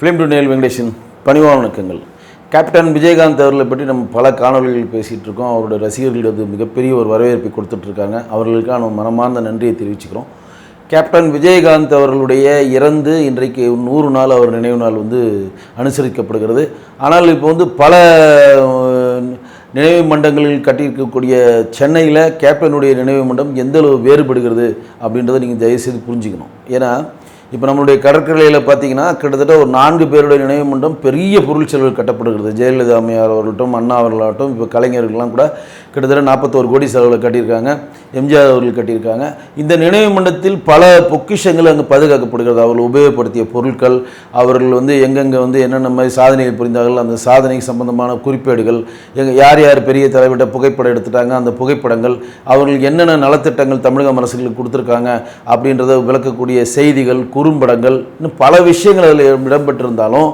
Film to நேல் Venkatesan பணிவான வணக்கங்கள். Captain Vijayakanth அவர்களை பற்றி நம்ம பல காணொலிகள் பேசிகிட்டு இருக்கோம். அவருடைய ரசிகர்கள் மிகப்பெரிய ஒரு வரவேற்பை கொடுத்துட்ருக்காங்க அவர்களுக்கான மனமார்ந்த நன்றியை தெரிவிச்சுக்கிறோம். கேப்டன் விஜயகாந்த் அவர்களுடைய இறந்து இன்றைக்கு நூறு நாள் அவர் நினைவு நாள் வந்து அனுசரிக்கப்படுகிறது. ஆனால் இப்போ வந்து பல நினைவு மண்டங்களில் கட்டியிருக்கக்கூடிய சென்னையில் கேப்டனுடைய நினைவு மண்டம் எந்த அளவு வேறுபடுகிறது அப்படின்றத நீங்கள் தயவுசெய்து புரிஞ்சுக்கணும். ஏன்னா இப்போ நம்மளுடைய கடற்கரையில் பார்த்தீங்கன்னா கிட்டத்தட்ட ஒரு நான்கு பேருடைய நினைவு மன்றம் பெரிய பொருள் செலவு கட்டப்படுகிறது. ஜெயலலிதா அம்மையார் அவர்களாகட்டும் அண்ணா அவர்களாகட்டும் இப்போ கலைஞர்கள்லாம் கூட கிட்டத்தட்ட நாற்பத்தோரு கோடி செலவில் கட்டியிருக்காங்க. எம்ஜிஆர் அவர்கள் கட்டியிருக்காங்க. இந்த நினைவு மண்டத்தில் பல பொக்கிஷங்கள் அங்கே பாதுகாக்கப்படுகிறது. அவர்கள் உபயோகப்படுத்திய பொருட்கள் அவர்கள் வந்து எங்கெங்கே வந்து என்னென்ன மாதிரி சாதனைகள் புரிந்தார்கள் அந்த சாதனை சம்பந்தமான குறிப்பேடுகள் எங்க யார் யார் பெரிய தலைவிட்ட புகைப்படம் எடுத்துட்டாங்க அந்த புகைப்படங்கள் அவர்கள் என்னென்ன நலத்திட்டங்கள் தமிழக அரசுகளுக்கு கொடுத்துருக்காங்க அப்படின்றத விளக்கக்கூடிய செய்திகள் குறும்படங்கள் இன்னும் பல விஷயங்கள் அதில் இடம்பெற்றிருந்தாலும்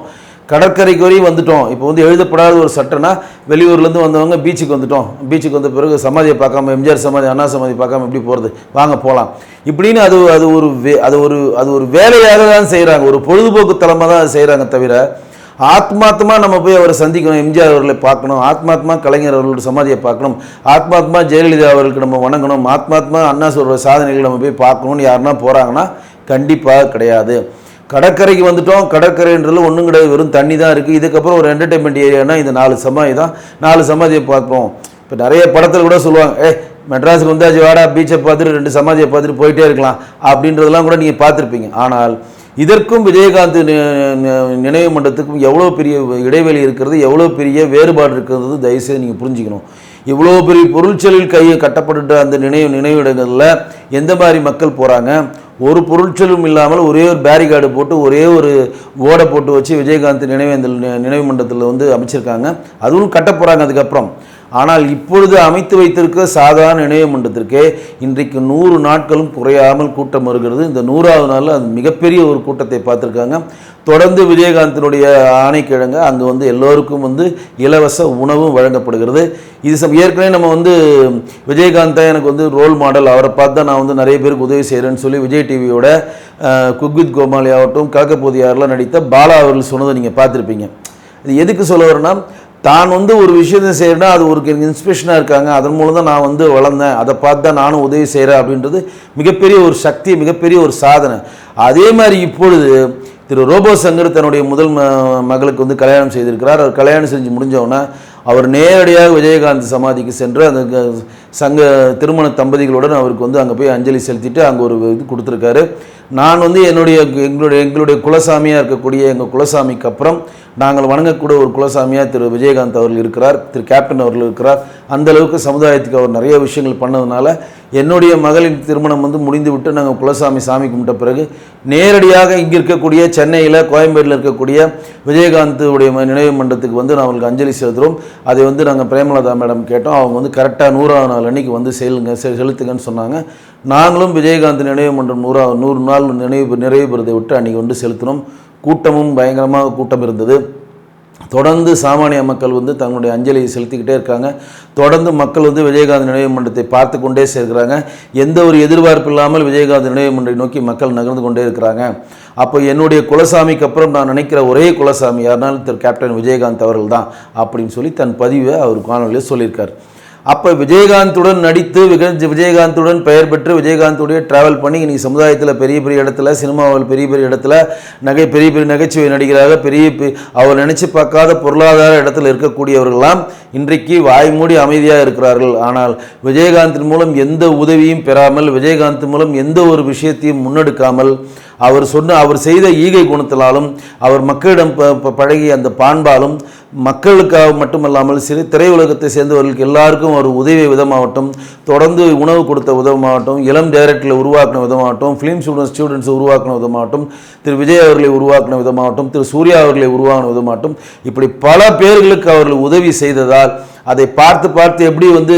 கடற்கரைக்கு வரையும் வந்துட்டோம். இப்போ வந்து எழுதப்படாத ஒரு சட்டம்னா வெளியூர்லேருந்து வந்தவங்க பீச்சுக்கு வந்துட்டோம். பீச்சுக்கு வந்த பிறகு சமாதியை பார்க்காம எம்ஜிஆர் சமாதி அண்ணா சமாதி பார்க்காம எப்படி போகிறது வாங்க போகலாம் இப்படின்னு அது அது ஒரு வே அது ஒரு அது ஒரு வேலையாக தான் செய்கிறாங்க ஒரு பொழுதுபோக்கு தலமாக தான் செய்கிறாங்க தவிர ஆத்மாத்மா நம்ம போய் அவரை சந்திக்கணும் எம்ஜிஆர் அவர்களை பார்க்கணும் ஆத்மாத்மா கலைஞர் அவர்களோட சமாதியை பார்க்கணும் ஆத்மாத்மா ஜெயலலிதா அவர்களுக்கு நம்ம வணங்கணும் ஆத்மாத்மா அண்ணா சொல்கிற சாதனைகளை நம்ம போய் பார்க்கணும்னு யாருன்னா போகிறாங்கன்னா கண்டிப்பாக கிடையாது. கடற்கரைக்கு வந்துட்டோம். கடற்கரைன்றது ஒன்றும் கிடையாது. வெறும் தண்ணி தான் இருக்குது இதுக்கப்புறம் ஒரு என்டர்டைன்மெண்ட் ஏரியானா இந்த நாலு சமாதி தான். நாலு சமாதியை பார்ப்போம். இப்போ நிறைய படத்தில் கூட சொல்லுவாங்க ஏ மெட்ராஸுக்கு வந்தாச்சு வாடா பீச்சை பார்த்துட்டு ரெண்டு சமாதியை பார்த்துட்டு போயிட்டே இருக்கலாம். அப்படின்றதெல்லாம் கூட நீங்கள் பார்த்துருப்பீங்க. ஆனால் இதற்கும் விஜயகாந்த் நினைவு மன்றத்துக்கும் எவ்வளோ பெரிய இடைவெளி இருக்கிறது எவ்வளோ பெரிய வேறுபாடு இருக்கிறது தயவுசெய்து நீங்கள் புரிஞ்சுக்கணும். இவ்வளோ பெரிய பொருட்செலவில் கையை கட்டப்பட்டுட்ட அந்த நினைவு நினைவிடங்களில் எந்த மாதிரி மக்கள் போகிறாங்க ஒரு பொருட்சலும் இல்லாமல் ஒரே ஒரு பேரிகார்டு போட்டு ஒரே ஒரு ஓடை போட்டு வச்சு விஜயகாந்த் நினைவேந்தல் நினைவு மன்றத்தில் வந்து அமைச்சிருக்காங்க. அதுவும் கட்ட போகிறாங்க அதுக்கப்புறம். ஆனால் இப்பொழுது அமைத்து வைத்திருக்க சாதாரண இணைய மன்றத்திற்கே இன்றைக்கு நூறு நாட்களும் குறையாமல் கூட்டம் வருகிறது. இந்த நூறாவது நாளில் அது மிகப்பெரிய ஒரு கூட்டத்தை பார்த்துருக்காங்க. தொடர்ந்து விஜயகாந்தினுடைய ஆணைக்கிழங்க அங்கே வந்து எல்லோருக்கும் வந்து இலவச உணவும் வழங்கப்படுகிறது. இது சம் ஏற்கனவே நம்ம வந்து விஜயகாந்த் தான் எனக்கு வந்து ரோல் மாடல் அவரை பார்த்து தான் நான் வந்து நிறைய பேருக்கு உதவி செய்கிறேன்னு சொல்லி விஜய் டிவியோட குக்வித் கோமாளி ஆகட்டும் காக்கப்போதியாரில் நடித்த பாலா அவர்கள் சொன்னதை நீங்கள் பார்த்துருப்பீங்க. இது எதுக்கு சொல்ல வரேன்னா தான் வந்து ஒரு விஷயத்தை செய்யறேன்னா அது ஒரு இன்ஸ்பிரேஷனாக இருக்காங்க. அதன் மூலம் தான் நான் வந்து வளர்ந்தேன். அதை பார்த்து தான் நானும் உதவி செய்கிறேன் அப்படின்றது மிகப்பெரிய ஒரு சக்தி மிகப்பெரிய ஒரு சாதனை. அதே மாதிரி இப்பொழுது திரு ரோபோ சங்கர் தன்னுடைய முதல் ம- மகளுக்கு வந்து கல்யாணம் செய்திருக்கிறார். அவர் கல்யாணம் செஞ்சு முடிஞ்சவுடனே அவர் நேரடியாக விஜயகாந்த் சமாதிக்கு சென்று அந்த சங்க திருமண தம்பதிகளுடன் அவருக்கு வந்து அங்கே போய் அஞ்சலி செலுத்திட்டு அங்கே ஒரு இது கொடுத்துருக்காரு. நான் வந்து என்னுடைய எங்களுடைய எங்களுடைய குலசாமியாக இருக்கக்கூடிய எங்கள் குலசாமிக்கு அப்புறம் நாங்கள் வணங்கக்கூடிய ஒரு குலசாமியாக திரு விஜயகாந்த் அவர்கள் இருக்கிறார் திரு கேப்டன் அவர்கள் இருக்கிறார். அந்த அளவுக்கு சமுதாயத்துக்கு அவர் நிறைய விஷயங்கள் பண்ணதுனால என்னுடைய மகளின் திருமணம் வந்து முடிந்து விட்டு நாங்கள் குலசாமி சாமி கும்பிட்ட பிறகு நேரடியாக இங்கே இருக்கக்கூடிய சென்னையில் கோயம்பேட்டில் இருக்கக்கூடிய விஜயகாந்துடைய நினைவு மன்றத்துக்கு வந்து நான் அவங்களுக்கு அஞ்சலி செலுத்துகிறோம் அதை வந்து நாங்கள் பிரேமலதா மேடம் கேட்டோம். அவங்க வந்து கரெக்டாக நூறாவது நாள் அன்னைக்கு வந்து செல்லுங்க செலுத்துங்கன்னு சொன்னாங்க. நாங்களும் விஜயகாந்த் நினைவு மன்றம் நூறா நூறு நாள் நினைவு நிறைவு பெறதை விட்டு அன்றைக்கி வந்து செலுத்தினோம். கூட்டமும் பயங்கரமாக கூட்டம் இருந்தது. தொடர்ந்து சாமானிய மக்கள் வந்து தங்களுடைய அஞ்சலியை செலுத்திக்கிட்டே இருக்காங்க. தொடர்ந்து மக்கள் வந்து விஜயகாந்த் நினைவு மன்றத்தை பார்த்து கொண்டே சேர்க்கிறாங்க. எந்த ஒரு எதிர்பார்ப்பு இல்லாமல் விஜயகாந்த் நினைவு மன்றத்தை நோக்கி மக்கள் நகர்ந்து கொண்டே இருக்கிறாங்க. அப்போ என்னுடைய குலசாமிக்கு அப்புறம் நான் நினைக்கிற ஒரே குலசாமி யாருனாலும் திரு கேப்டன் விஜயகாந்த் அவர்கள் தான் அப்படின்னு சொல்லி தன் பதிவை அவர் காணொலியில் சொல்லியிருக்கார். அப்போ விஜயகாந்துடன் நடித்து விக- விஜயகாந்துடன் பெயர் பெற்று விஜயகாந்துடைய ட்ராவல் பண்ணி இன்னைக்கு சமுதாயத்தில் பெரிய பெரிய இடத்துல சினிமாவில் பெரிய பெரிய இடத்துல நகை பெரிய பெரிய நகைச்சுவை நடிகராக பெரிய அவர் நினச்சி பார்க்காத பொருளாதார இடத்துல இருக்கக்கூடியவர்கள்லாம் இன்றைக்கு வாய்மூடி அமைதியாக இருக்கிறார்கள். ஆனால் விஜயகாந்தின் மூலம் எந்த உதவியும் பெறாமல் விஜயகாந்த் மூலம் எந்த ஒரு விஷயத்தையும் முன்னெடுக்காமல் அவர் சொன்ன அவர் செய்த ஈகை குணத்தினாலும் அவர் மக்களிடம் ப- ப- பழகிய அந்த பாண்பாலும் மக்களுக்காக மட்டுமல்லாமல் சிறு திரையுலகத்தை சேர்ந்தவர்களுக்கு எல்லாருக்கும் ஒரு உதவிய விதமாகட்டும் தொடர்ந்து உணவு கொடுத்த விதமாகட்டும் இளம் டைரக்டரில் உருவாக்கின விதமாகட்டும் ஃபிலிம் ஸ்டூடெண்ட்ஸ் ஸ்டூடெண்ட்ஸ் உருவாக்கின விதமாகட்டும் திரு விஜய் அவர்களை உருவாக்கின விதமாகட்டும் திரு சூர்யா அவர்களை உருவாக்கின விதமாகட்டும் இப்படி பல பேர்களுக்கு அவர்கள் உதவி செய்ததால் அதை பார்த்து பார்த்து எப்படி வந்து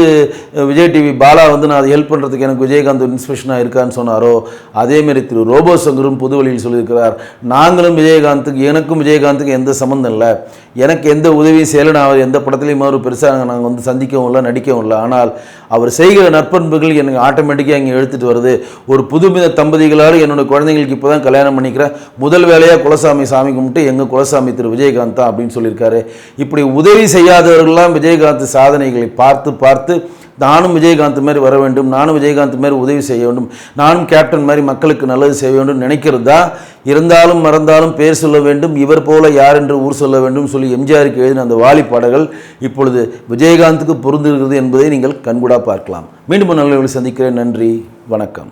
விஜய் டிவி பாலா வந்து நான் அதை ஹெல்ப் பண்ணுறதுக்கு எனக்கு விஜயகாந்த் இன்ஸ்பிரேஷனாக இருக்கான்னு சொன்னாரோ அதேமாரி திரு ரோபோ சங்கரும் பொது வழியில் சொல்லியிருக்கிறார் நாங்களும் விஜயகாந்துக்கு எனக்கும் விஜயகாந்துக்கு எந்த சம்மந்தம் இல்லை எனக்கு எந்த எந்த உதவியும் செய்யலை அவர் எந்த படத்துலையும் அவர் பெருசாக நாங்கள் வந்து சந்திக்கவும் இல்லை நடிக்கவும் இல்லை. ஆனால் அவர் செய்கிற நற்பண்புகள் எனக்கு ஆட்டோமேட்டிக்காக இங்கே எடுத்துகிட்டு வருது. ஒரு புதுமித தம்பதிகளால் என்னோடய குழந்தைங்களுக்கு இப்போ தான் கல்யாணம் பண்ணிக்கிறேன். முதல் வேலையாக குலசாமி சாமி கும்பிட்டு எங்கள் குலசாமி திரு விஜயகாந்த் தான் அப்படின்னு சொல்லியிருக்காரு. இப்படி உதவி செய்யாதவர்கள்லாம் விஜயகாந்த் சாதனைகளை பார்த்து பார்த்து நானும் விஜயகாந்த் மாதிரி வர வேண்டும் நானும் விஜயகாந்த் மாதிரி உதவி செய்ய வேண்டும் நானும் கேப்டன் மாதிரி மக்களுக்கு நல்லது செய்ய வேண்டும் நினைக்கிறது தான். இருந்தாலும் மறந்தாலும் பேர் சொல்ல வேண்டும் இவர் போல யார் என்று ஊர் சொல்ல வேண்டும் சொல்லி எம்ஜிஆருக்கு எழுதின அந்த வாலி பாடல்கள் இப்பொழுது விஜயகாந்துக்கு பொருந்துகிறது என்பதை நீங்கள் கண்கூடாக பார்க்கலாம். மீண்டும் நல்லவர்களை நல்ல சந்திக்கிறேன். நன்றி வணக்கம்.